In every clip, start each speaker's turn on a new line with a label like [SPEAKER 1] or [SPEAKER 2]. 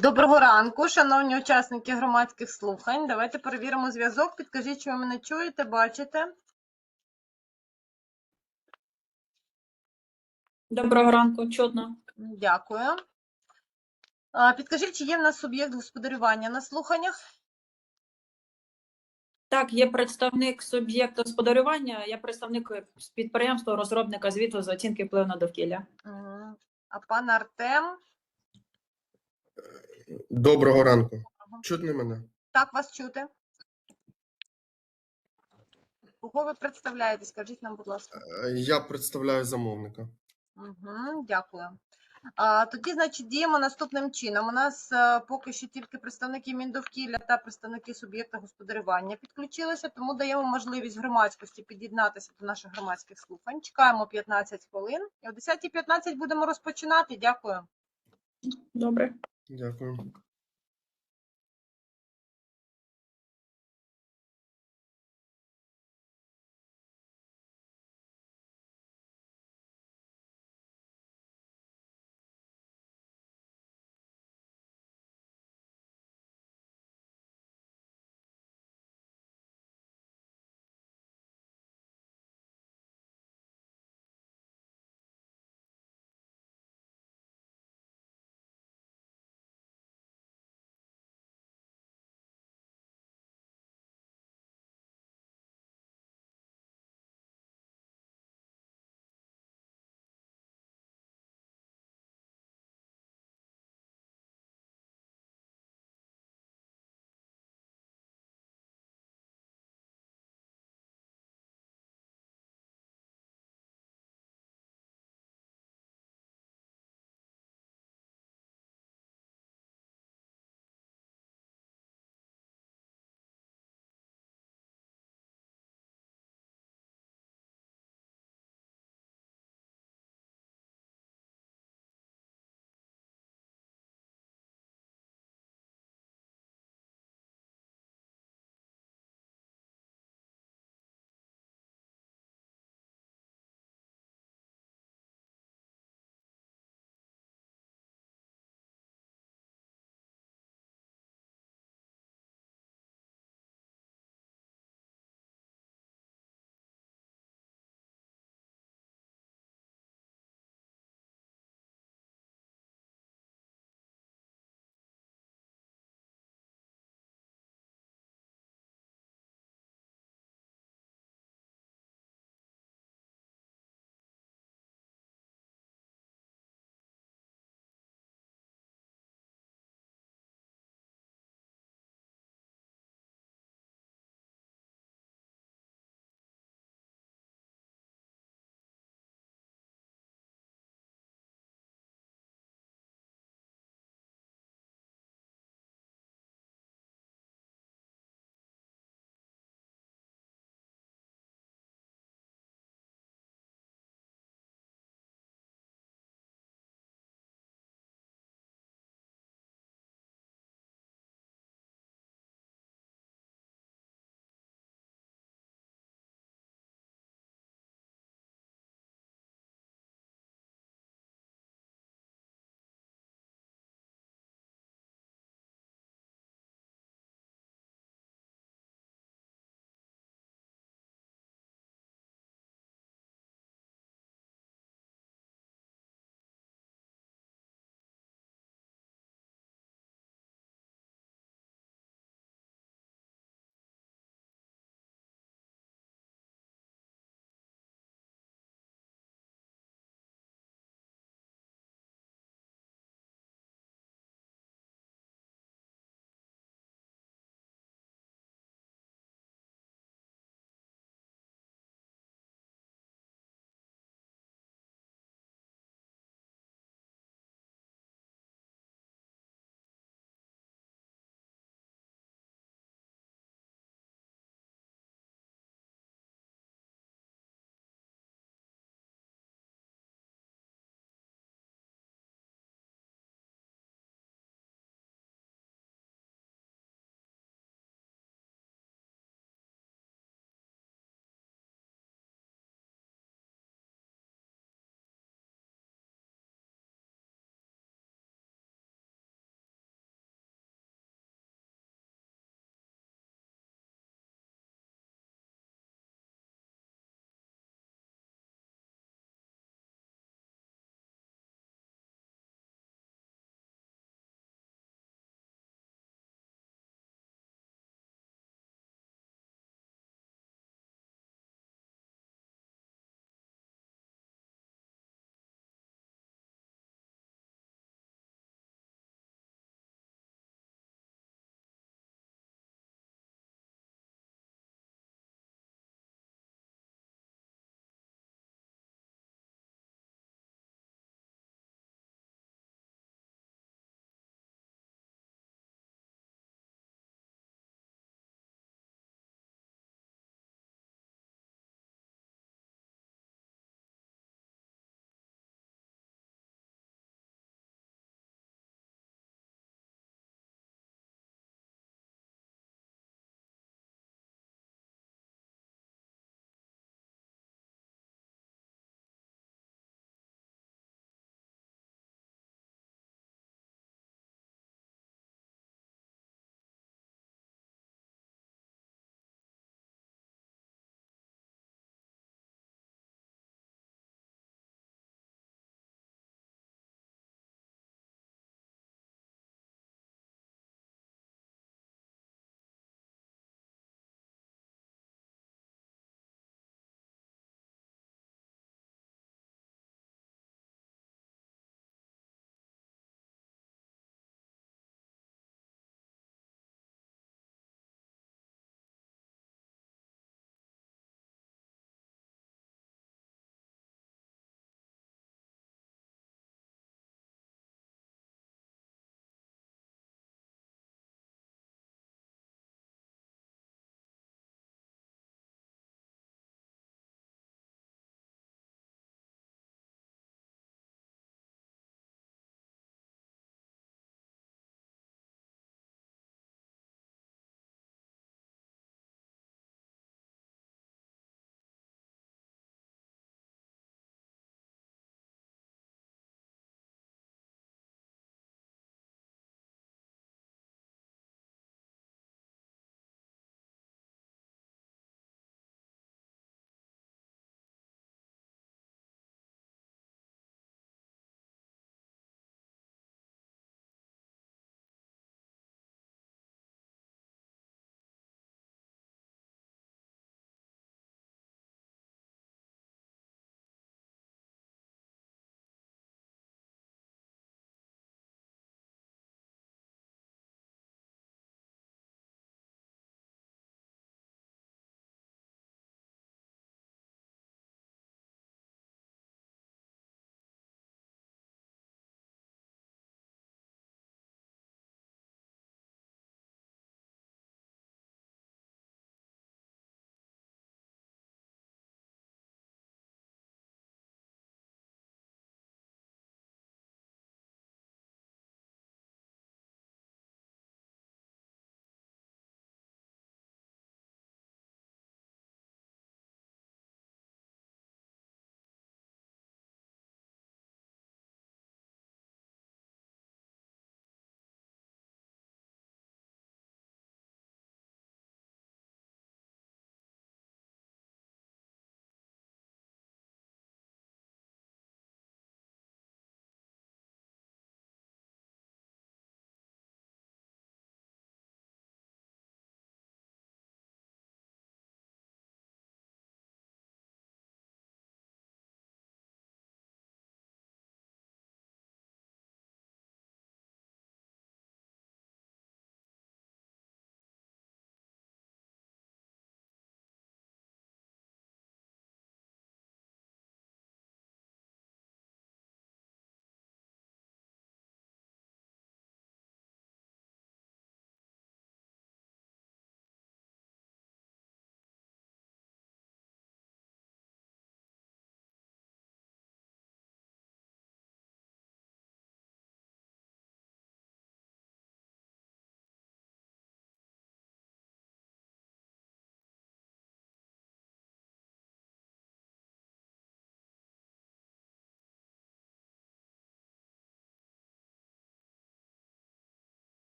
[SPEAKER 1] Доброго ранку, шановні учасники громадських слухань. Давайте перевіримо зв'язок. Підкажіть, чи ви мене чуєте, бачите.
[SPEAKER 2] Доброго ранку, чутно.
[SPEAKER 1] Дякую. Підкажіть, чи є в нас суб'єкт господарювання на слуханнях?
[SPEAKER 2] Так, є представник суб'єкта господарювання, я представник підприємства розробника звіту з оцінки впливу на довкілля.
[SPEAKER 1] А пан Артем,
[SPEAKER 3] Доброго ранку. Чутно мене?
[SPEAKER 1] так вас чути? Кого ви представляєте? Скажіть нам, будь ласка.
[SPEAKER 3] Е, Я представляю замовника.
[SPEAKER 1] Угу, дякую. А, тоді, значить, діємо наступним чином. У нас е, поки що тільки представники Міндовкілля та представники суб'єкта господарювання підключилися, тому даємо можливість громадськості під'єднатися до наших громадських слухань. Чекаємо 15 хвилин. І о 10.15 будемо розпочинати. Дякую.
[SPEAKER 2] Добре.
[SPEAKER 3] Дякую.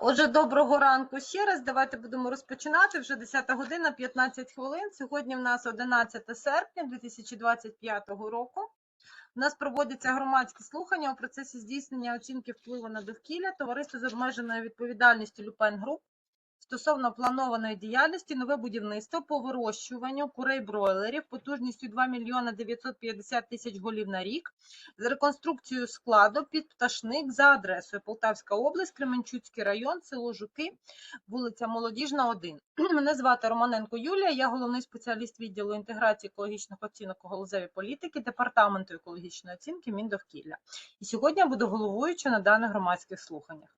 [SPEAKER 1] Отже, доброго ранку ще раз. Давайте будемо розпочинати. Вже 10 година, 15 хвилин. Сьогодні в нас 11 серпня 2025 року. У нас проводяться громадські слухання у процесі здійснення оцінки впливу на довкілля товариство з обмеженою відповідальністю Люпен Груп стосовно планованої діяльності нове будівництво по вирощуванню курей бройлерів потужністю 2 мільйона 950 тисяч голів на рік з реконструкцією складу під пташник за адресою Полтавська область, Кременчуцький район, село Жуки, вулиця Молодіжна, 1. Мене звати Романенко Юлія, я головний спеціаліст відділу інтеграції екологічних оцінок у галузевій політики Департаменту екологічної оцінки Міндовкілля. І сьогодні я буду головуючою на даних громадських слуханнях.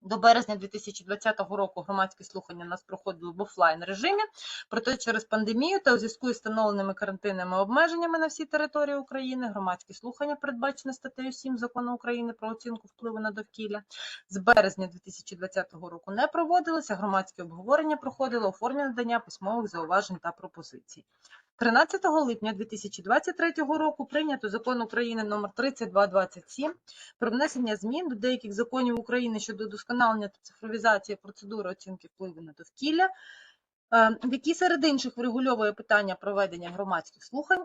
[SPEAKER 1] До березня 2020 року громадські слухання у нас проходили в офлайн режимі, проте через пандемію та у зв'язку із встановленими карантинними обмеженнями на всій території України громадські слухання, передбачені статтею 7 закону України про оцінку впливу на довкілля, з березня 2020 року не проводилися. Громадські обговорення проходили формі надання письмових зауважень та пропозицій. 13 липня 2023 року прийнято закон України номер 3227 про внесення змін до деяких законів України щодо удосконалення та цифровізації процедури оцінки впливу на довкілля, е, який серед інших врегульовує питання проведення громадських слухань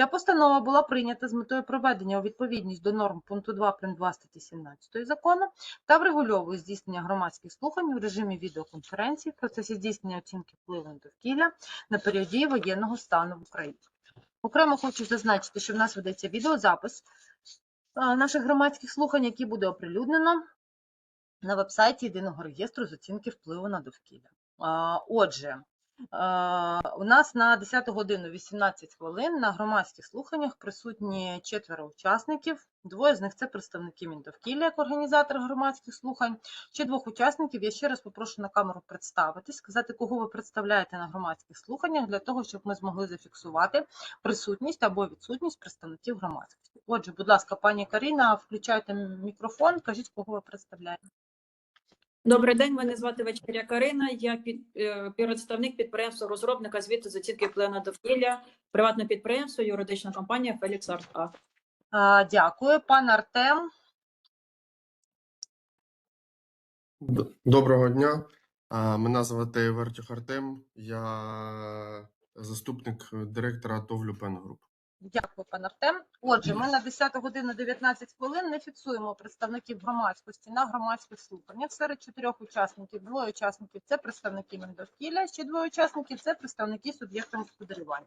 [SPEAKER 1] Ця постанова була прийнята з метою приведення у відповідність до норм пункту 2 прим. 2 статті 17 закону та врегульовує здійснення громадських слухань у режимі відеоконференції в процесі здійснення оцінки впливу на довкілля на період дії воєнного стану в Україні. Окремо хочу зазначити, що в нас ведеться відеозапис наших громадських слухань, які буде оприлюднено на вебсайті єдиного реєстру з оцінки впливу на довкілля. Отже, у нас на 10 годину 18 хвилин на громадських слуханнях присутні четверо учасників. Двоє з них це представники Міндовкілля як організатор громадських слухань. Ще двох учасників я ще раз попрошу на камеру представитись, сказати, кого ви представляєте на громадських слуханнях, для того, щоб ми змогли зафіксувати присутність або відсутність представників громадськості. Отже, будь ласка, пані Каріна, включайте мікрофон, кажіть, кого ви представляєте.
[SPEAKER 2] Добрий день, мене звати Вечеря Карина. Я під, е, представник підприємства розробника звіту з оцінки впливу на довкілля, приватне підприємство, юридична компанія Фелікс Арт А.
[SPEAKER 1] А, Дякую, пан Артем.
[SPEAKER 3] Д- Доброго дня. А, Мене звати Вертюх Артем. Я заступник директора ТОВ Люпен Груп.
[SPEAKER 1] Дякую, пан Артем. Отже, ми на 10 годину 19 хвилин не фіксуємо представників громадськості на громадських слуханнях. Серед чотирьох учасників, двоє учасників це представники Мендовкілля, ще двоє учасників це представники суб'єктів господарювання.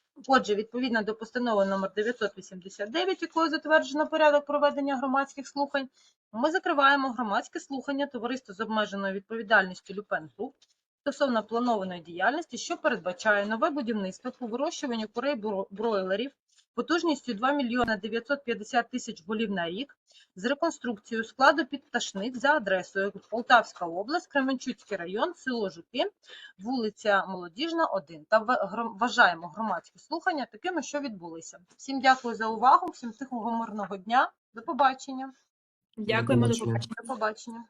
[SPEAKER 1] Отже, відповідно до постанови номер 989, якою затверджено порядок проведення громадських слухань, ми закриваємо громадське слухання товариства з обмеженою відповідальністю Люпен Груп стосовно планованої діяльності, що передбачає нове будівництво по вирощуванню курей бро- бройлерів потужністю 2 мільйона 950 тисяч голів на рік з реконструкцією складу під пташник за адресою Полтавська область, Кременчуцький район, село Жуки, вулиця Молодіжна, 1. Та вважаємо громадські слухання такими, що відбулися. Всім дякую за увагу, всім тихого мирного дня. До побачення.
[SPEAKER 2] Дякуємо, до побачення.
[SPEAKER 1] До побачення.